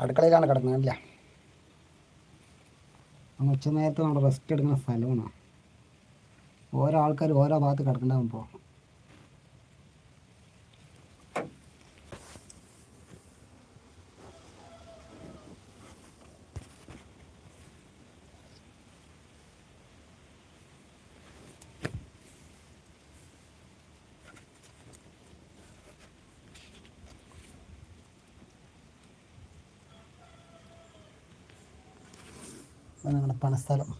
അടുക്കളയിലാണ് കിടക്കുന്നത് അല്ല? അങ്ങ് ഉച്ച നേരത്ത് നമ്മൾ റെസ്റ്റ് എടുക്കുന്ന സ്ഥലമാണ്. ഓരോ ആൾക്കാർ ഓരോ ഭാഗത്ത് കിടക്കണ്ടാവും അത് ഞങ്ങളുടെ പണസ്ഥലം.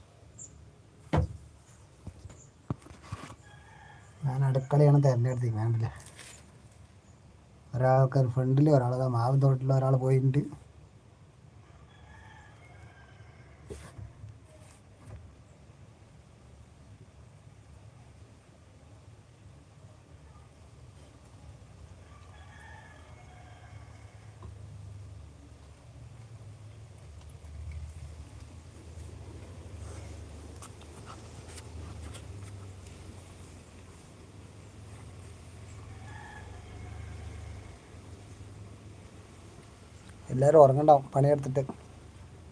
ഞാൻ അടുക്കളയാണ് തിരഞ്ഞെടുത്തത് വേണ്ടില്ല ഒരാൾക്ക് ഫ്രണ്ടിൽ ഒരാൾ മാവിൻ തോട്ടിൽ ഒരാൾ പോയിട്ടുണ്ട്. എല്ലാവരും ഉറങ്ങണ്ടാവും പണിയെടുത്തിട്ട്.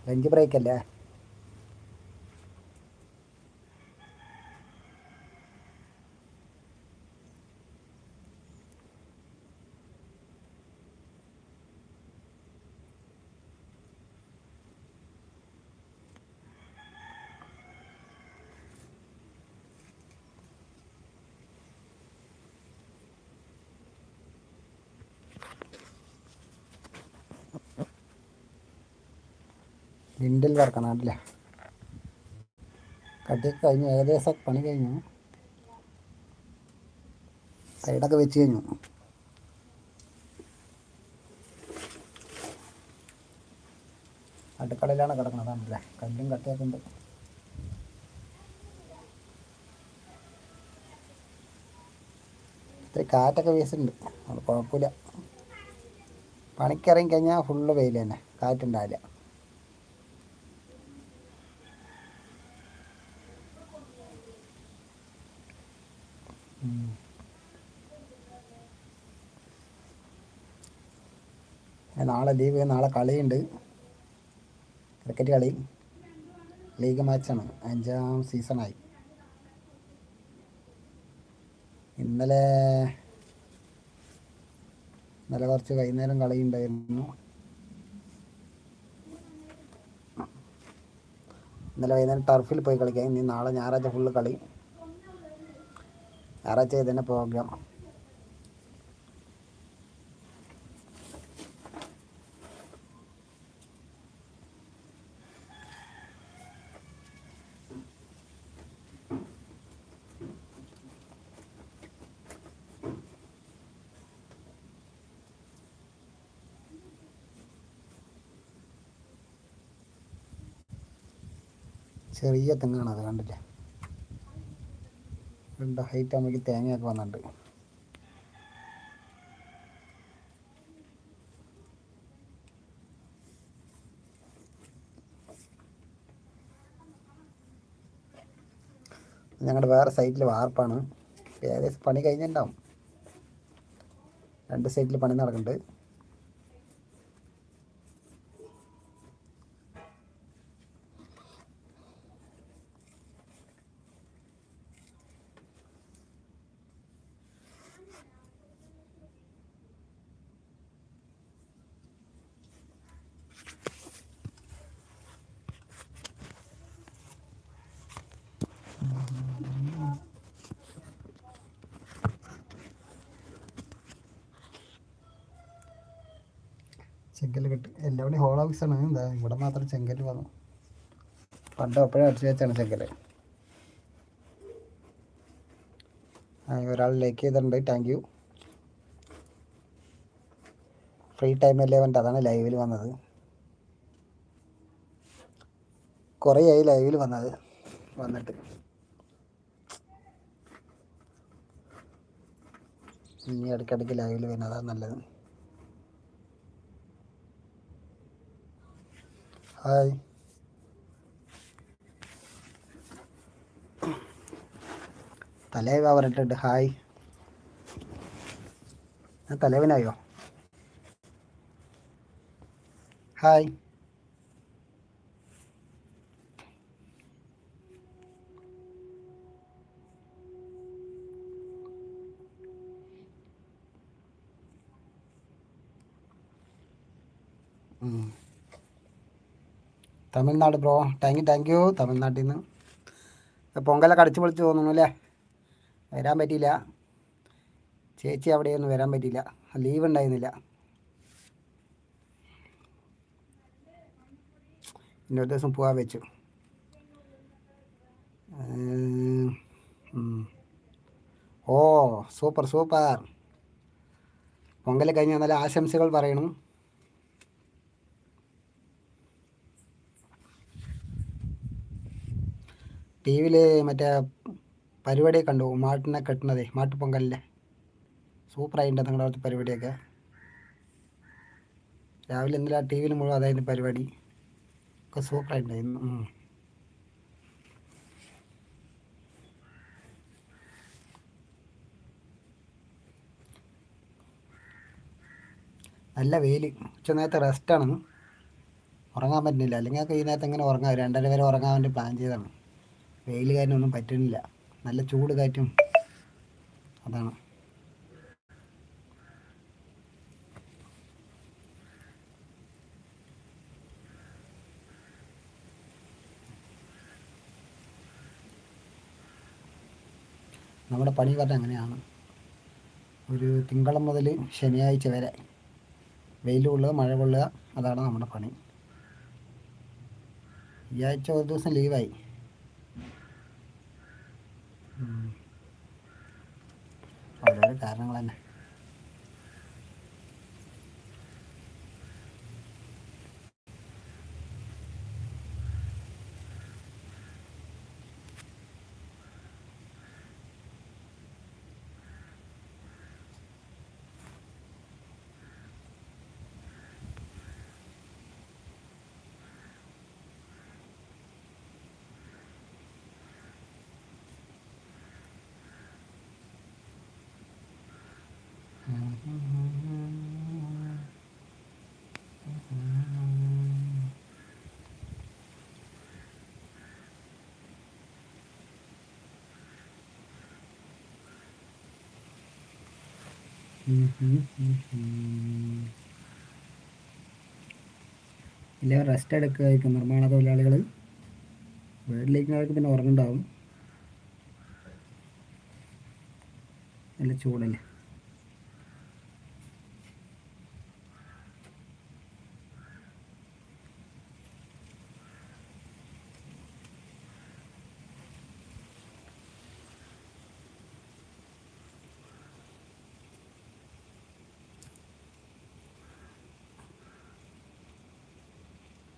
ലഞ്ച് ബ്രേക്ക് അല്ലേ? ലിൻഡിൽ വർക്കാണ് അല്ല കട്ടി കഴിഞ്ഞു ഏകദേശം പണി കഴിഞ്ഞു. സൈഡൊക്കെ വെച്ച് കഴിഞ്ഞു. അടുക്കളയിലാണ് കിടക്കുന്നത് അല്ലേ? കല്ലും കട്ടയൊക്കെ ഉണ്ട്. കാറ്റൊക്കെ വീശുന്നുണ്ട്. അത് കുഴപ്പമില്ല. പണിക്കിറങ്ങി കഴിഞ്ഞാൽ ഫുള്ള് വെയിൽ തന്നെ. കാറ്റുണ്ടാവില്ല നാളെ ലീവ് നാളെ കളിയുണ്ട്. ക്രിക്കറ്റ് കളി. ലീഗ് മാച്ചാണ് അഞ്ചാം സീസണായി ഇന്നലെ ഇന്നലെ കുറച്ച് വൈകുന്നേരം കളിയുണ്ടായിരുന്നു. ഇന്നലെ വൈകുന്നേരം ടർഫിൽ പോയി കളിക്കാം ഇനി നാളെ ഞായറാഴ്ച ഫുള്ള് കളി. ഞായറാഴ്ച തന്നെ പ്രോഗ്രാം. ചെറിയ തെങ്ങാണ് അത് കണ്ടില്ലേ? രണ്ട് ഹൈറ്റ് ആകുമ്പോഴേക്ക് തേങ്ങയൊക്കെ വന്നിട്ടുണ്ട്. ഞങ്ങളുടെ വേറെ സൈറ്റിൽ വാർപ്പാണ്. ഏകദേശം പണി കഴിഞ്ഞിട്ടുണ്ടാവും. രണ്ട് സൈറ്റിൽ പണി നടക്കുന്നുണ്ട്. ചെങ്കൽ കിട്ടും. എല്ലാവരുടെയും ഹോൾ ഹൗസാണ് എന്താ ഇവിടെ മാത്രം ചെങ്കൽ വന്നു. പണ്ട് അപ്പോഴേ അടിച്ചു വെച്ചാണ് ചെങ്കൽ ആ ഒരാൾ ലൈക്ക് ചെയ്തിട്ടുണ്ട്. താങ്ക് യു ഫ്രീ ടൈം അല്ലേ വേണ്ട അതാണ് ലൈവിൽ വന്നത്. കുറേ ആയി ലൈവിൽ വന്നത്. വന്നിട്ട്. ഇനി ഇടയ്ക്കിടയ്ക്ക് ലൈവിൽ വരുന്നതാണ് നല്ലത്. ഹായ് തലേവ പറഞ്ഞിട്ടുണ്ട് ഹായ് ഞാൻ തലേവനായോ ഹായ് ഉം. Tamil Nadu bro. Thank you thank you തമിഴ്നാട്ടിൽ നിന്ന് പൊങ്കലൊക്കെ അടിച്ചു പൊളിച്ച് തോന്നുന്നു അല്ലേ? വരാൻ പറ്റിയില്ല. ചേച്ചി അവിടെയൊന്നും വരാൻ പറ്റിയില്ല. ലീവ് ഉണ്ടായിരുന്നില്ല. ഇന്ന ഒരു ദിവസം പോകാൻ വെച്ചു. ഓ സൂപ്പർ സൂപ്പർ. പൊങ്കൽ കഴിഞ്ഞാൽ നല്ല ആശംസകൾ പറയണം. ടി വിയിൽ മറ്റേ പരിപാടി കണ്ടു. മാട്ടിനെ കെട്ടണതേ മാട്ടുപൊങ്കലിന്റെ സൂപ്പറായിട്ടുണ്ട് നിങ്ങളുടെ അവിടുത്തെ പരിപാടിയൊക്കെ. രാവിലെ ഇന്നലെ ടി വിയിൽ മുഴുവൻ അതായിരുന്നു പരിപാടി. ഒക്കെ സൂപ്പറായിട്ടുണ്ടായിരുന്നു. നല്ല വെയിൽ ഉച്ച നേരത്തെ റെസ്റ്റാണ് ഉറങ്ങാൻ പറ്റുന്നില്ല. അല്ലെങ്കിൽ ഈ നേരത്തെ എങ്ങനെ ഉറങ്ങാം രണ്ടര വരെ ഉറങ്ങാൻ വേണ്ടി പ്ലാൻ ചെയ്തതാണ്. വെയിൽ കാരണം ഒന്നും പറ്റുന്നില്ല നല്ല ചൂട് കാറ്റും അതാണ്. നമ്മുടെ പണി പറഞ്ഞാൽ അങ്ങനെയാണ്. ഒരു തിങ്കളം മുതൽ ശനിയാഴ്ച വരെ വെയിൽ കൊള്ളുക മഴ കൊള്ളുക അതാണ് നമ്മുടെ പണി. ഈ ആഴ്ച ഒരു ദിവസം ലീവായി. ഓരോരോ കാരണങ്ങൾ തന്നെ എല്ലാവരും റെസ്റ്റ് എടുക്കുകയായിരിക്കും നിർമ്മാണ തൊഴിലാളികൾ വീട്ടിലേക്കുന്നവർക്ക് പിന്നെ ഉറങ്ങുണ്ടാവും. നല്ല ചൂടല്ലേ?